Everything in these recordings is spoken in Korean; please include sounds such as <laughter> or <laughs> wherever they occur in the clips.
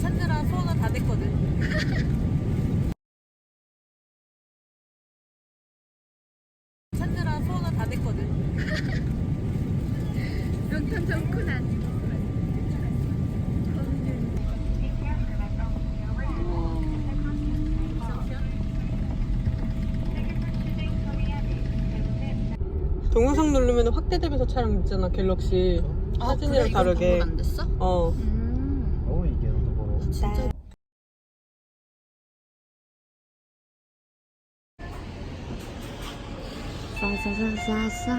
찾느라 소화가 다 됐거든. <laughs> 찾느라 소화가 다 됐거든. 명탐 좋구나. 동영상 누르면 확대되면서 촬영 있잖아 갤럭시 사진이랑 다르게. 안 됐어? 어. 음. 진짜... 싸싸싸싸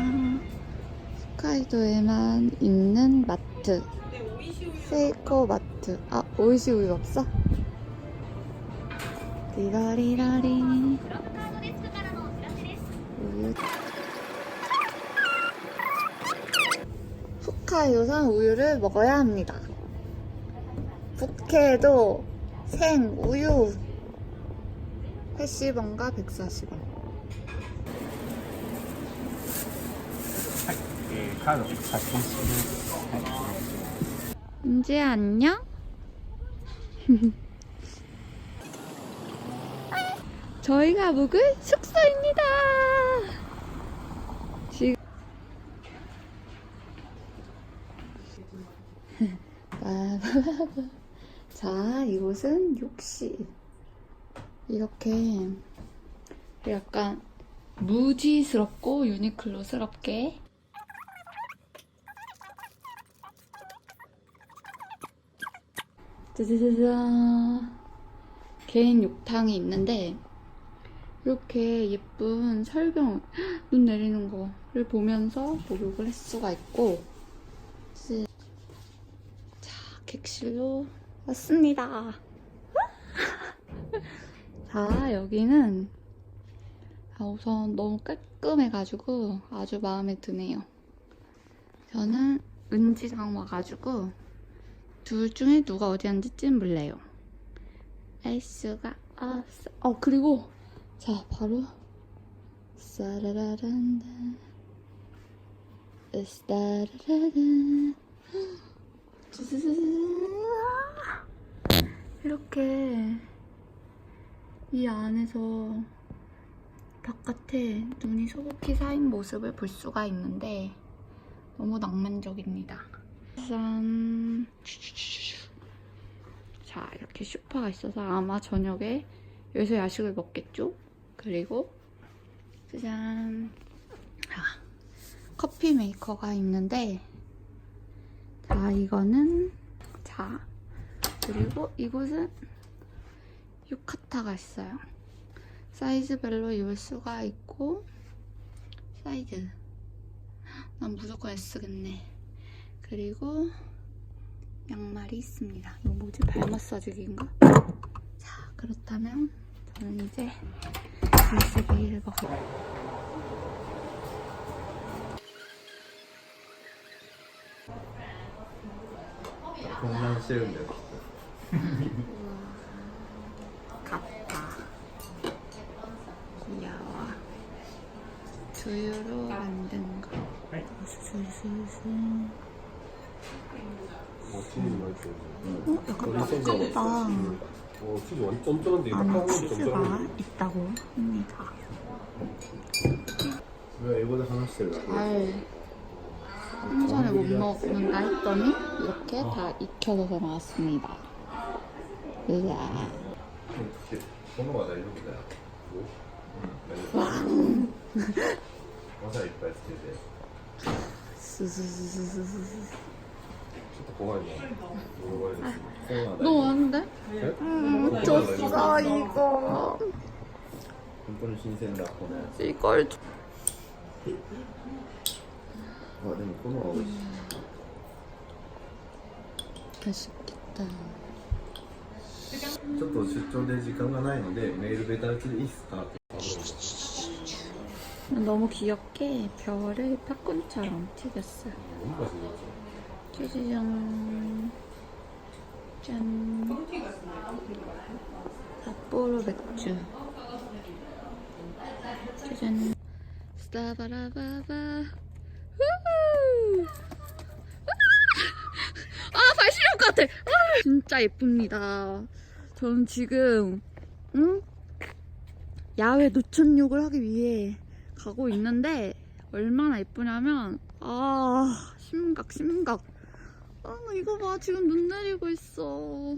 홋카이도에만 있는 마트. 세이코 마트. 아 오이시 우유 없어? 리라리라리. 우유. 홋카이도산 우유를 먹어야 합니다. 부케도 생 우유 80원과 140원 えーカード先出しです、はい、 은지야 안녕? <laughs> 저희가 묵을 숙소입니다. 지금 <laughs> <laughs> 자 이곳은 욕실. 이렇게 약간 무지스럽고 유니클로스럽게. 개인 욕탕이 있는데 이렇게 예쁜 설경 눈 내리는 거를 보면서 목욕을 할 수가 있고. 자 객실로 왔습니다 자 여기는 아, 우선 너무 깔끔해가지고 아주 마음에 드네요 저는 은지랑 와가지고 둘 중에 누가 어디 앉을지는 몰라요. 알 수가 없어. 어, 그리고, 자, 바로, 싸라라란다. 싸라라란. <gasps> 이렇게, 이 안에서 바깥에 눈이 소복히 쌓인 모습을 볼 수가 있는데, 너무 낭만적입니다. 짠. 자, 이렇게 슈퍼가 있어서 아마 저녁에 여기서 야식을 먹겠죠? 그리고 짜잔. 아, 커피 메이커가 있는데 자, 이거는 자, 그리고 이곳은 유카타가 있어요. 사이즈별로 입을 수가 있고 사이즈 난 무조건 S겠네. 그리고 양말이 있습니다. 이거 뭐지? 발 마사지기인가? 자, 그렇다면 저는 이제 미스베이를 먹어요. 공간 세운데 같다. 귀여워. 두유로 만든 거. 네. 슬슬슬. 어, 약간 딱딱하다. 어, 완전 안에 치즈가 있다고 합니다. 왜 이거는 하나씩 잘 평소에 못 먹는다 했더니 이렇게 다 익혀져서 나왔습니다. いや物は大丈夫だよ。うん、大丈夫。わさいっぱいつけて。すすすすすすちょっと怖いね。どうなんだ？うん、ちょっと最愛。本当に新鮮だ、これ。しっ。あ、でもこのは美味しい。かしきた。ちょっと出張で時間がないのでメールベタ打ちでいいっすかって 너무 귀엽게 별을 팝콘처럼 튀겼어요. 너무 맛있어 짜자잔. 짠. 삿포로 맥주. 짜잔. 짜잔. 스타바라바바. 후후. 아, 발 시려울 것 같아. 아, 진짜 예쁩니다. 저는 지금, 응? 야외 노천욕을 하기 위해 가고 있는데, 얼마나 예쁘냐면, 아, 심각, 심각. 아, 이거 봐. 지금 눈 내리고 있어.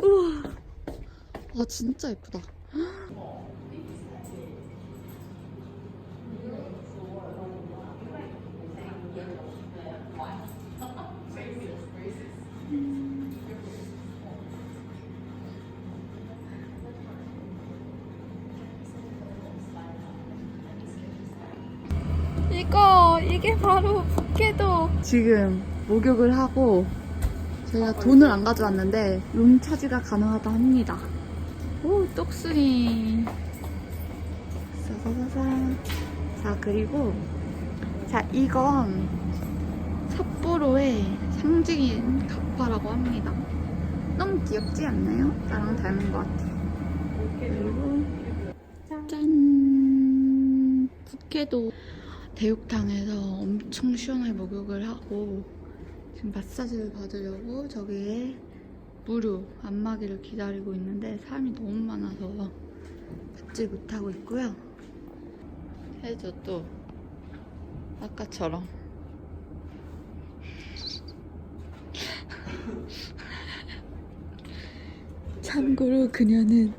우와. 아, 진짜 예쁘다. 거. 이게 바로 북해도. 지금 목욕을 하고 저희가 돈을 안 가져왔는데 룸 차지가 가능하다 합니다. 오 똑순이 싸자자자 자 그리고 자 이건 삿포로의 상징인 가파라고 합니다. 너무 귀엽지 않나요? 나랑 닮은 것 같아요. 그리고 짠! 북해도 대육탕에서 엄청 시원하게 목욕을 하고 지금 마사지를 받으려고 저기에 무료 안마기를 기다리고 있는데 사람이 너무 많아서 받지 못하고 있고요. 해줘 또. 아까처럼. 참고로 그녀는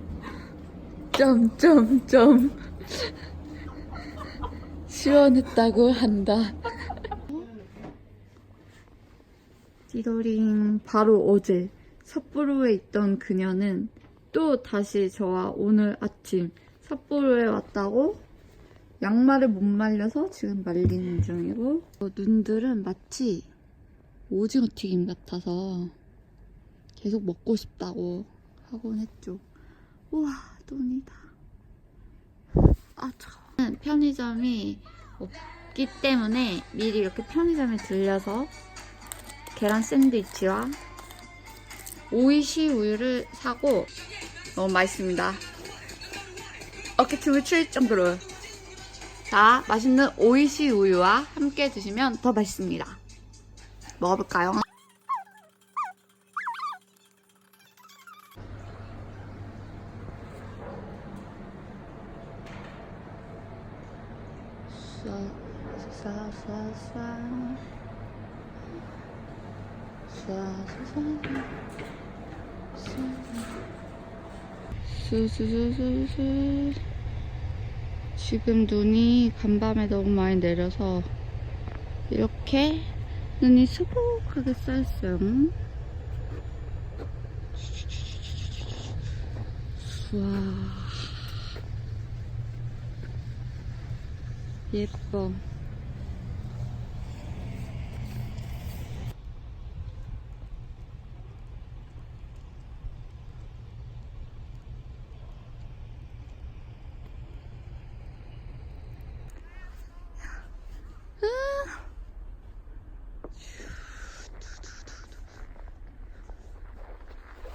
점점점 시원했다고 한다. 띠도링 바로 어제 삿포로에 있던 그녀는 또 다시 저와 오늘 아침 삿포로에 왔다고 양말을 못 말려서 지금 말리는 중이고 어, 눈들은 마치 오징어 튀김 같아서 계속 먹고 싶다고 하곤 했죠. 우와 눈이다. 아 참. 편의점이 없기 때문에 미리 이렇게 편의점에 들려서 계란 샌드위치와 오이시 우유를 사고 너무 맛있습니다. 어깨춤을 출 정도로 자 맛있는 오이시 우유와 함께 드시면 더 맛있습니다. 먹어볼까요? 수수수수수 지금 눈이 간밤에 너무 많이 내려서 이렇게 눈이 수북하게 쌓였어요. 와 예뻐.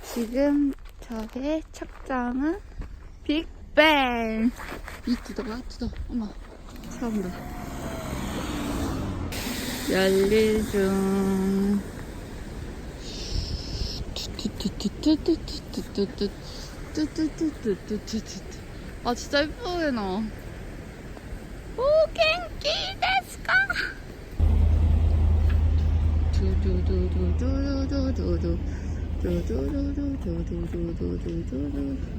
지금 저의 착장은 빅뱅. 이 뜯어봐, 뜯어. 어머, 처음다. 열릴 중. 아, 진짜 예쁘게 나. 오, 갱기 데스까? 두두두두두두두두. 두두두두두두두두두.